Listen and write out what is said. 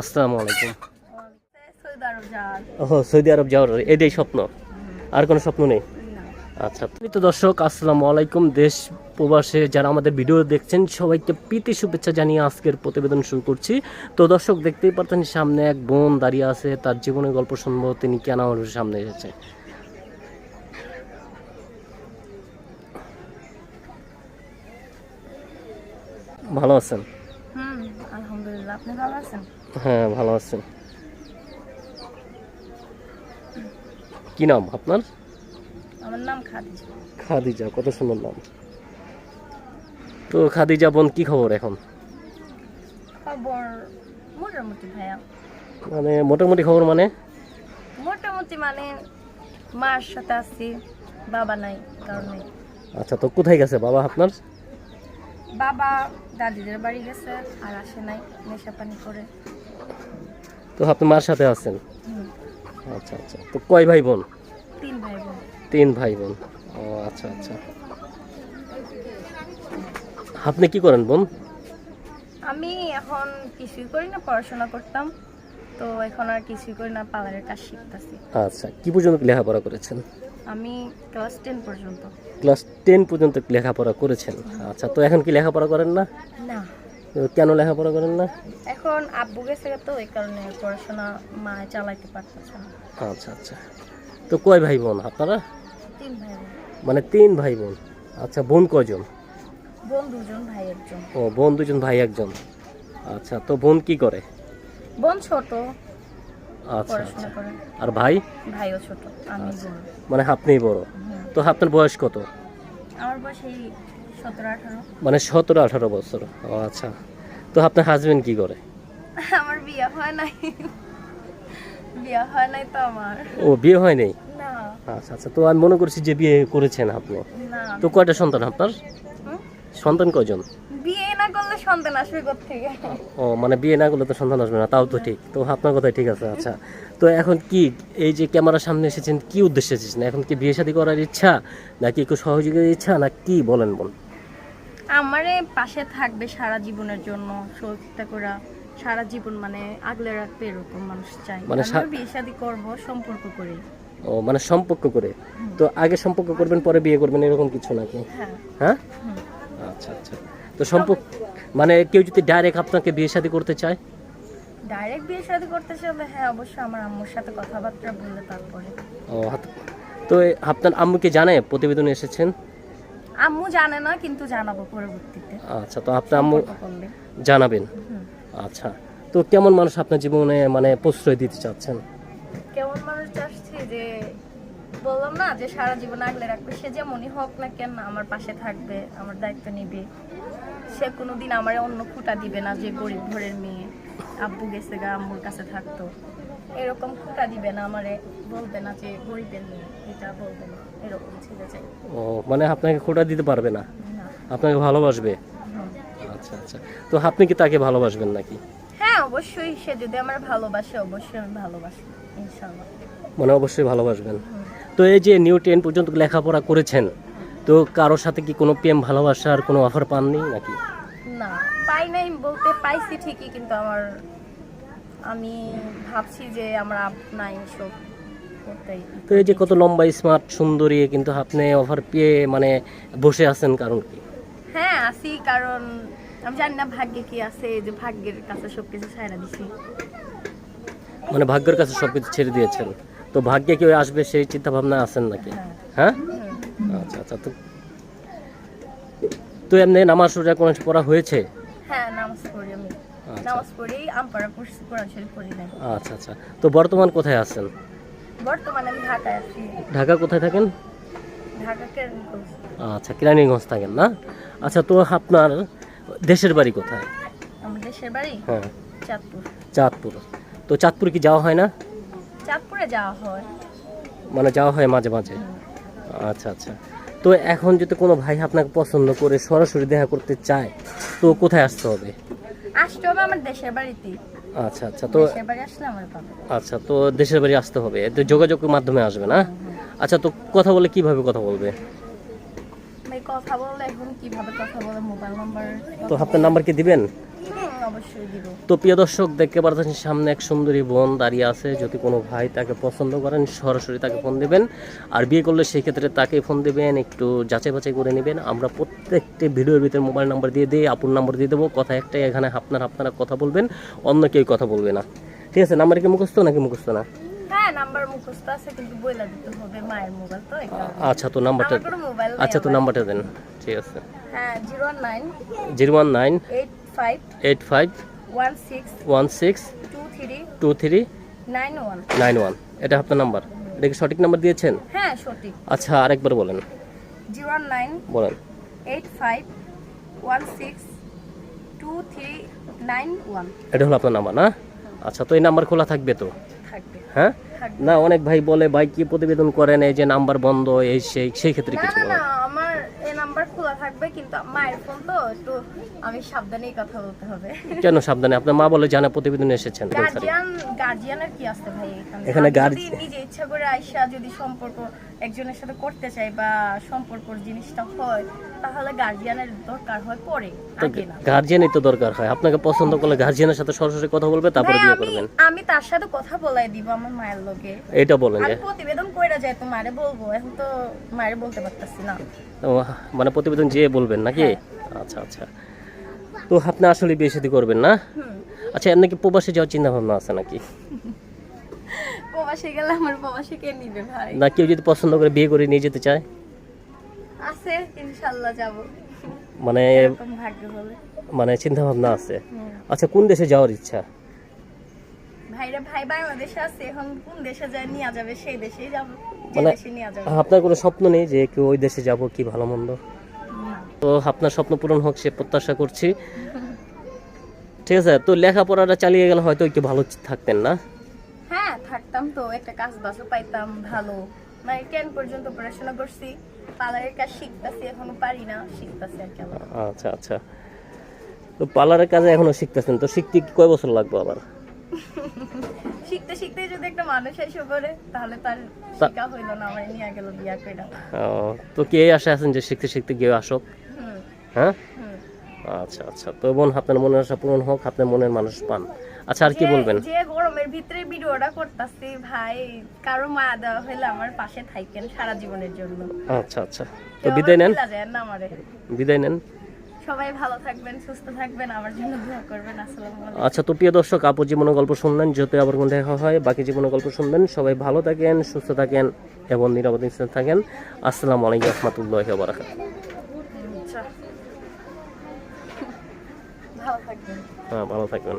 আসসালামু আলাইকুম। সৌদি আরব যাওয়ার ও সৌদি আরব যাওয়ার এটাই স্বপ্ন? আর কোনো স্বপ্ন নেই? আচ্ছা তো দর্শক আসসালামু আলাইকুম। দেশ প্রবাসে যারা আমাদের ভিডিও দেখছেন সবাইকে প্রীতি শুভেচ্ছা জানিয়ে আজকের প্রতিবেদন শুরু করছি। তো দর্শক দেখতেই পারতেন সামনে এক বোন দাঁড়িয়ে আছে। তার জীবনের গল্প শুনব তিনি কেন আমার সামনে এসেছে? ভালো আছেন? আলহামদুলিল্লাহ। আপনি ভালো আছেন? হ্যাঁ ভালো আছেন। কি নাম আপনার? আমার নাম খাদিজা। খাদিজা কত সুন্দর নাম। তো খাদিজা বোন কি খবর এখন? খবর মোটামুটি ভাইয়া। মানে মোটামুটি খবর মানে? মোটামুটি মানে মার সাথে আছি বাবা নাই কারণে আচ্ছা তো কোথায় গেছে বাবা আপনার? বাবা দাদিদের বাড়ি গেছে আর আসে নাই নেশা পানি করে। তো আপনি মার সাথে আছেন? আচ্ছা আচ্ছা। তো কয় ভাই বোন তিন ভাই বোন তিন ভাই বোন ও আচ্ছা আচ্ছা। আপনি কি করেন বোন? আমি এখন কিছুই করি না পড়াশোনা করতাম। তো এখন আর কিছুই করি না পার্লারের কাজ শিখতেছি। আচ্ছা কি পর্যন্ত লেখাপড়া করেছেন? আমি ক্লাস টেন পর্যন্ত। ক্লাস টেন পর্যন্ত লেখাপড়া করেছেন? আচ্ছা তো এখন কি লেখাপড়া করেন না? না। কেন লেখাপড়া করেন না? এখন আব্বু গেছে তো এই কারণে পড়াশোনা মা চালাইতে পারতেছে না। আচ্ছা আচ্ছা। তো কয় ভাই বোন আপনারা? তিন ভাই বোন মানে তিন ভাই বোন আচ্ছা বোন কয়জন? বোন দুজন ভাই একজন। ও বোন দুজন ভাই একজন। আচ্ছা তো বোন কি করে? বোন ছোট আচ্ছা আচ্ছা। আর ভাই? ভাইও ছোট আমি বড়। মানে আপনিই বড়। তো আপনার বয়স কত? আমার বয়স এই মানে সতেরো আঠারো বছর। ও আচ্ছা। তো আপনার হাজবেন্ড কি করে? আমার বিয়ে হয় নাই। বিয়ে হয় নাই তো আমার। ও বিয়ে হয় নাই? আচ্ছা আচ্ছা। তো আমি মনে করছি যে বিয়ে করেছেন আপনি। তো কয়টা সন্তান আপনার? সন্তান কয়জন? বিয়ে না করলে সন্তান আসবে থেকে ও মানে বিয়ে না করলে তো সন্তান আসবে না তাও তো ঠিক। তো আপনার কথাই ঠিক আছে আচ্ছা। তো এখন কি এই যে ক্যামেরার সামনে এসেছেন কি উদ্দেশ্যে এসেছেন? এখন কি বিয়ে শাদী করার ইচ্ছা নাকি একটু সহযোগিতার ইচ্ছা না কি বলেন বল? আমারে পাশে থাকবে সারা জীবনের জন্য সহযোগিতা করা সারা জীবন মানে আগলে রাখবে এরকম মানুষ চাই। মানে বিয়ে শাদী করব সম্পর্ক করে। ও মানে সম্পর্ক করে? তো আগে সম্পর্ক করবেন পরে বিয়ে করবেন এরকম কিছু নাকি? হ্যাঁ। হ্যাঁ? আচ্ছা আচ্ছা। তো সম্পর্ক মানে কেউ যদি ডাইরেক্ট আপনাকে বিয়ে শাদী করতে চায়? ডাইরেক্ট বিয়ে শাদী করতে চাইলে হ্যাঁ অবশ্যই আমার আম্মুর সাথে কথাবার্তা বললে তারপরে। ও তো আপনার আম্মুকে জানে? প্রতিবেদন এসেছেন? আম্মু জানে না কিন্তু জানাব পরবর্তীতে। আচ্ছা তো আপনি আম্মু জানাবেন? আচ্ছা তো কেমন মানুষ আপনার জীবনে মানে প্রশ্রয় দিতে চাচ্ছেন? কেমন মানুষ চাচ্ছি যে বললাম না যে সারা জীবন আগলে রাখবে। সে যেমনই হোক না কেন আমার পাশে থাকবে আমার দায়িত্ব নিবে। সে কোনোদিন আমার অন্য খুঁটা দিবে না যে গরিব ঘরের মেয়ে। আব্বু গেছে গা আম্মুর কাছে থাকতো। এরকম খুঁটা দিবে না আমারে বলবে না যে গরিবের মেয়ে এটা বলবে না এরকম ছেলে চাই। ও মানে আপনাকে খোটা দিতে পারবে না? আপনাকে ভালোবাসবে? আচ্ছা আচ্ছা। তো আপনি কি তাকে ভালোবাসবেন নাকি? হ্যাঁ অবশ্যই সে যদি আমার ভালোবাসে অবশ্যই আমি ভালোবাসি ইনশাল্লাহ মানে অবশ্যই ভালোবাসবেন। তো এই যে নিউ টেন পর্যন্ত লেখাপড়া করেছেন তো কারোর সাথে কি কোনো প্রেম ভালোবাসার কোনো অফার পাননি নাকি? পাই নাই বলতে পাইছি ঠিকই কিন্তু আমার আমি ভাবছি যে আমার আপ নাই সব তো এই যে কত লম্বা স্মার্ট সুন্দরী কিন্তু আপনি অফার পেয়ে মানে বসে আছেন কারণ কি? হ্যাঁ আসি কারণ আমি জানি না ভাগ্যে কি আছে যে ভাগ্যের কাছে সব কিছু ছাইরা দিছি। মানে ভাগ্যের কাছে সব কিছু ছেড়ে দিয়েছেন। তো ভাগ্যে কেউ আসবে সেই চিন্তা ভাবনা আছেন নাকি? হ্যাঁ? আচ্ছা আচ্ছা তো তো এমনি নামাজ রোজা কোন পড়া হয়েছে? হ্যাঁ নামাজ পড়ি আমি। আচ্ছা। নামাজ পড়ি আমপাড়া পড়ছি কোরআন শরীফ পড়ি নাই। আচ্ছা আচ্ছা। তো বর্তমান কোথায় আছেন? বর্তমানে আমি ঢাকায় আছি। ঢাকা কোথায় থাকেন? ঢাকা কেরানীগঞ্জ। আচ্ছা কেরানীগঞ্জ থাকেন না? আচ্ছা তো আপনার দেশের বাড়ি কোথায়? আমার দেশের বাড়ি? হ্যাঁ। চাঁদপুর। চাঁদপুর। তো চাঁদপুর কি যাওয়া হয় না? চাঁদপুরে যাওয়া হয়। মানে যাওয়া হয় মাঝে মাঝে? আচ্ছা আচ্ছা। তো এখন যদি কোনো ভাই আপনাকে পছন্দ করে সরাসরি দেখা করতে চায় তো কোথায় আসতে হবে? আসতে হবে আমার দেশের বাড়িতে। আচ্ছা আচ্ছা তো আচ্ছা তো দেশের বাড়ি আসতে হবে। তো যোগাযোগের মাধ্যমে আসবে না? আচ্ছা তো কথা বলে কীভাবে কথা বলবে? কথা বললে এখন কীভাবে কথা বলে? Mobile number? তো আপনার নাম্বার কি দিবেন? তো প্রিয় দর্শক দেখতে পাচ্ছেন সামনে এক সুন্দরী বোন দাঁড়িয়ে আছে। যদি কোনো ভাই তাকে পছন্দ করেন সরাসরি তাকে ফোন দেবেন। আর বিয়ে করলে সেই ক্ষেত্রে তাকে ফোন দেবেন একটু যাচাই বাছাই করে নেবেন। আমরা প্রত্যেকটি ভিডিওর ভিতরে মোবাইল নাম্বার দিয়ে দিই আপুর নাম্বার দিয়ে দেবো। কথা একটাই এখানে আপনার আপনারা কথা বলবেন অন্য কেউ কথা বলবে না। ঠিক আছে নাম্বার কি মুখস্থ নাকি মুখস্থ না? হ্যাঁ। আচ্ছা তো নাম্বারটা আচ্ছা তো নাম্বারটা দেন। ঠিক আছে। হ্যাঁ zero one nine five eight five one six one six two three two three nine one nine one এটা আপনার নাম্বার এটা কি সঠিক নাম্বার দিয়েছেন? হ্যাঁ সঠিক। আচ্ছা আরেকবার বলেন। জিরো নাইন বলেন। Eight five one six two three nine one এটা হলো আপনার নাম্বার না? আচ্ছা তো এই নাম্বার খোলা থাকবে তো? থাকবে। হ্যাঁ? না অনেক ভাই বলে ভাই কি প্রতিবেদন করেন? এই যে নাম্বার বন্ধ এই সেই সেই ক্ষেত্রে কিছু না বলেন। আমার এই নাম্বার খোলা থাকবে কিন্তু মায়ের ফোন তো একটু আমি সাবধানেই কথা বলতে হবে। কেন সাবধানে? আপনার মা বলে জানা প্রতিবেদন এসেছেন। কি আছে ভাই এখানে? এখানে নিজে ইচ্ছা করে যদি সম্পর্ক একজনের সাথে করতে বা সম্পর্কর জিনিসটা হয় তাহলে দরকার হয় পরে আগে না। গার্জিয়ানই তো দরকার হয়। আপনাকে পছন্দ করলে গার্জিয়ানের সাথে সরাসরি কথা বলবে তারপরে বিয়ে আমি করবেন। আমি তার সাথে কথা বলাই দিব আমার মায়ের লগে। এটা বলেন যে প্রতিবেদন কইরা যাই তো মারে বলব এখন তো মায়ের বলতে পারতাছি না। মানে প্রতিবেদন যেয়ে বলবেন নাকি? হ্যাঁ। আচ্ছা আচ্ছা। তো আপনি আসলে বিয়ে শাদী করবেন না? আচ্ছা এমনি কি প্রবাসে যাওয়ার চিন্তা ভাবনা আছে নাকি? প্রবাসে গেলে আমার প্রবাসে কে নিবে ভাই? না কেউ যদি পছন্দ করে বিয়ে করে নিয়ে যেতে চায়? আছে ইনশাল্লাহ যাব। মানে মানে চিন্তা ভাবনা আছে আচ্ছা কোন দেশে যাওয়ার ইচ্ছা? ভাইরা ভাই বাংলাদেশে আছে এখন কোন দেশে যায় নিয়ে যাবে সেই দেশেই যাব। যে মানে- দেশে নিয়ে যাবে। আপনার কোনো স্বপ্ন নেই যে কেউ ওই দেশে যাব কি ভালো মন্দ। তো আপনার স্বপ্ন পূরণ হোক সে প্রত্যাশা করছি। ঠিক আছে তো লেখাপড়াটা চালিয়ে গেলে হয়তো একটু ভালো থাকতেন না? হ্যাঁ থাকতাম তো একটা কাজ বাসও পাইতাম ভালো। মানে টেন পর্যন্ত পড়াশোনা করছি পার্লারের কাজ শিখতেছি এখনও পারি না শিখতেছি আর কি আচ্ছা আচ্ছা। তো পার্লারের কাজে এখনও শিখতেছেন তো শিখতে কি কয় বছর লাগবে আবার? শিখতে শিখতে যদি একটা মানুষ এসে পড়ে তাহলে তার শিখা হইল না আমার নিয়ে গেল বিয়া ও, তো কে আশা আছেন যে শিখতে শিখতে গিয়ে আসক? হ্যাঁ? আচ্ছা আচ্ছা। তো বোন আপনার মনের আশা পূরণ হোক আপনার মনের মানুষ পান। আচ্ছা আর কি বলবেন? যে গরমের ভিতরে ভিডিওটা করতেছি ভাই কারও মা দেওয়া হইলে আমার পাশে থাকেন সারা জীবনের জন্য। আচ্ছা আচ্ছা। তো বিদায় নেন। বিদায় নেন। সবাই ভালো থাকবেন সুস্থ থাকবেন আমার জন্য দোয়া করবেন আসসালামু আলাইকুম। আচ্ছা তো প্রিয় দর্শক আপু গল্প শুনলেন যত আবার কোন দেখা হয় বাকি জীবনের গল্প শুনবেন। সবাই ভালো থাকেন সুস্থ থাকেন এবং নিরাপদ থাকেন। আসসালামু আলাইকুম রহমতুল্লাহ আচ্ছা ভালো থাকবেন হ্যাঁ ভালো থাকবেন